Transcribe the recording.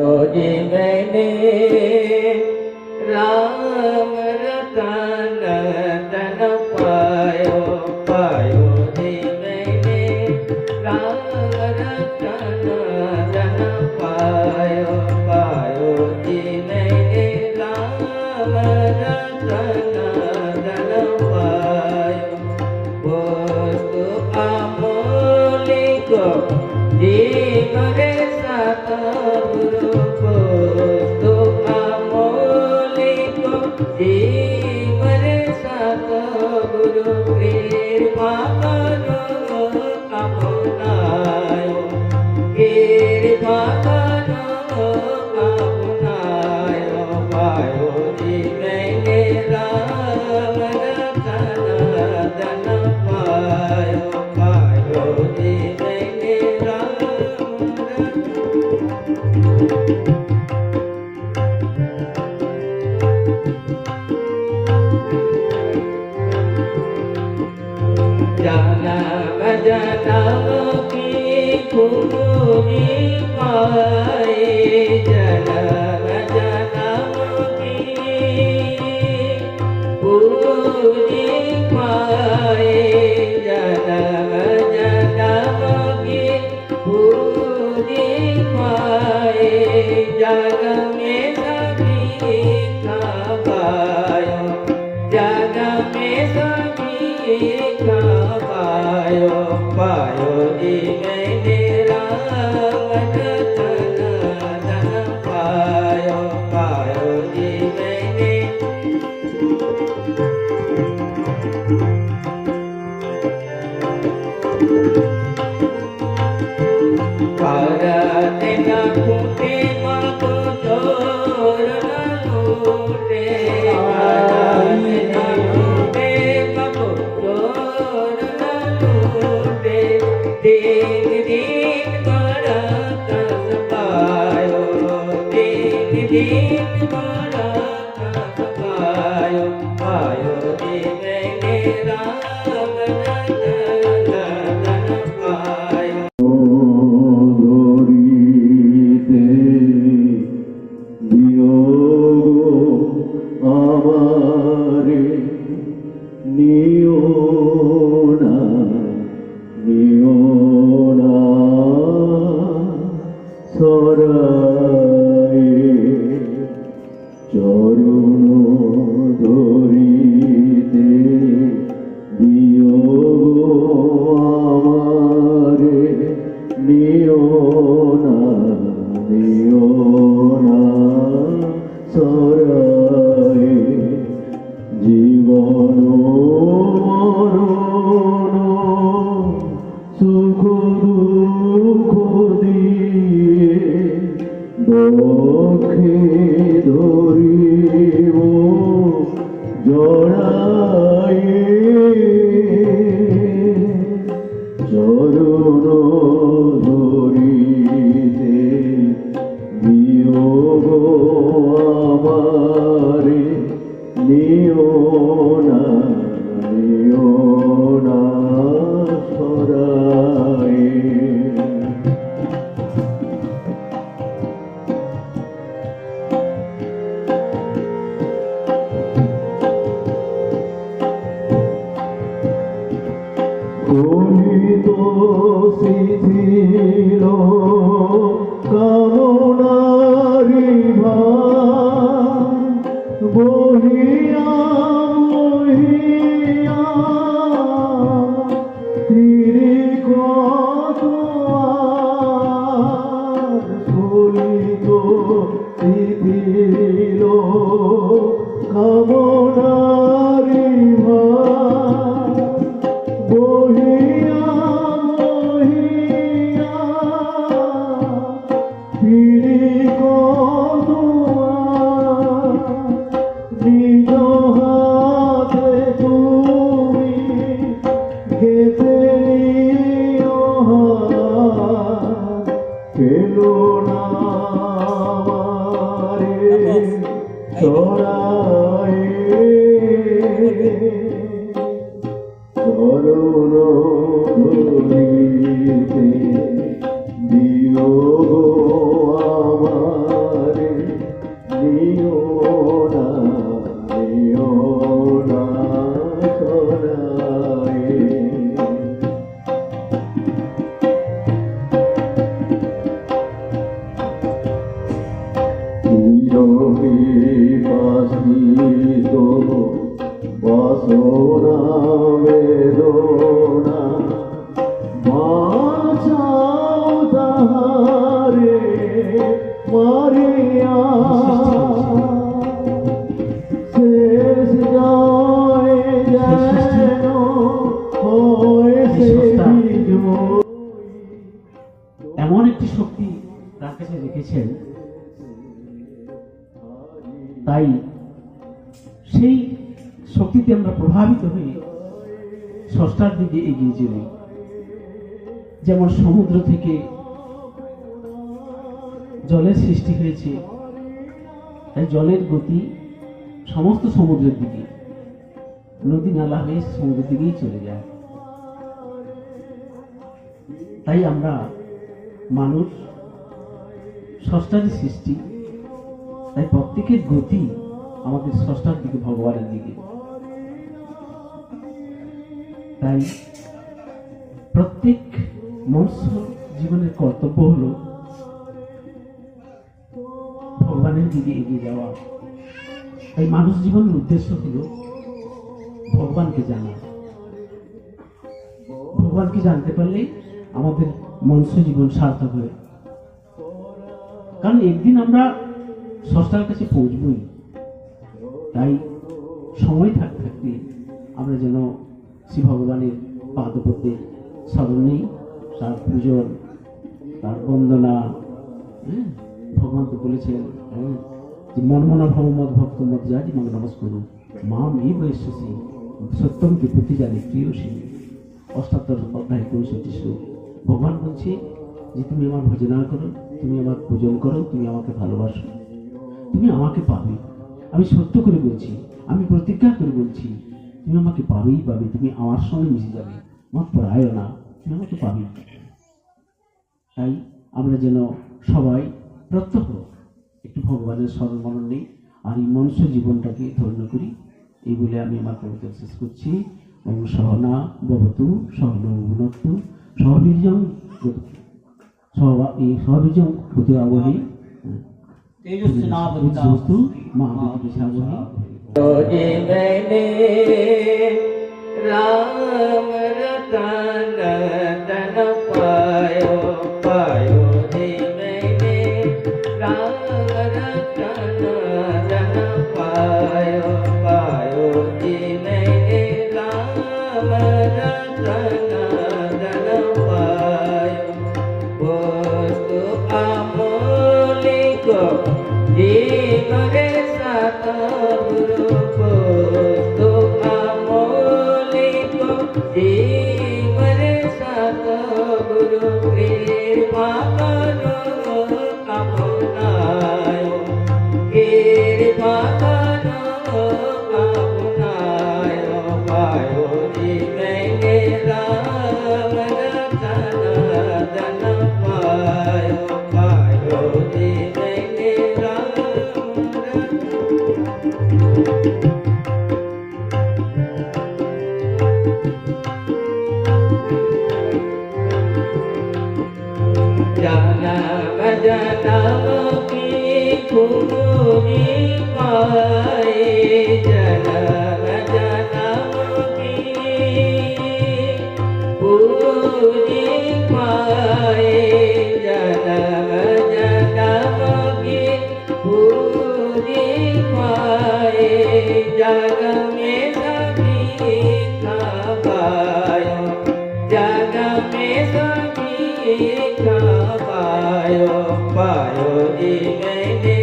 Rồi gì ngày nay गुरु love. Yeah. Deus. করুণ ভূমিতে দিও আমার নিও না নিও না পাশি তো বাসনা মারিয়া শেষ জয় যেন সেই জয় এমন একটি শক্তি তার কাছে রেখেছেন। তাই সেই শক্তিতে আমরা প্রভাবিত হয়ে ষষ্ঠার দিকে এগিয়ে চলি। যেমন সমুদ্র থেকে জলের সৃষ্টি হয়েছে। তাই জলের গতি সমস্ত সমুদ্রের দিকে। নদী নালা হয়ে সমুদ্রের দিকেই চলে যায়। তাই আমরা মানুষ ষষ্ঠারই সৃষ্টি, তাই প্রত্যেকের গতি আমাদের ষষ্ঠার দিকে, ভগবানের দিকে। তাই প্রত্যেক মনুষ্য জীবনের কর্তব্য হলো ভগবানের দিকে এগিয়ে যাওয়া। তাই মানুষ জীবনের উদ্দেশ্য হলো ভগবানকে জানা। ভগবানকে জানতে পারলে আমাদের মনুষ্য জীবন সার্থক হয়। কারণ একদিন আমরা ষষ্ঠার কাছে পৌঁছবই। তাই সময় থাকতে থাকতে আমরা যেন শ্রী ভগবানের পাদপদ্মে স্মরণ নেই তার পূজন, তার বন্দনা হ্যাঁ ভগবান তো বলেছেন হ্যাঁ যে মনমনা ভক্ত মত যে মাকে নমস্কার করুন। মা মেয়ে বৈশ্বসী সত্যমকে প্রতি জানে প্রিয় সিং অষ্টাত্তর অধ্যায় পঁয়ষট্টি শ্লোক। ভগবান বলছে যে তুমি আমার ভজনা করো, তুমি আমার পূজন করো, তুমি আমাকে ভালোবাসো। তুমি আমাকে পাবে। আমি সত্য করে বলছি, আমি প্রতিজ্ঞা করে বলছি, তুমি আমাকে পাবেই পাবে, তুমি আমার সঙ্গে মিশে যাবে। আমার পড়ায়ও না, তুমি আমাকে পাবেই। তাই আমরা যেন সবাই প্রত্যহ একটু ভগবানের স্মরণ নেই আর এই মনুষ্য জীবনটাকে ধন্য করি। এই বলে আমি আমার কবিতা শেষ করছি। এবং সহনা ববতু সহন গুণত্তু সহবীর্যং সহবা এই সহবীর্যং ভূতাবলী বুদ্ধস্তু মা Oh. Oh, yeah. सभी का पायो पायो जी मैंने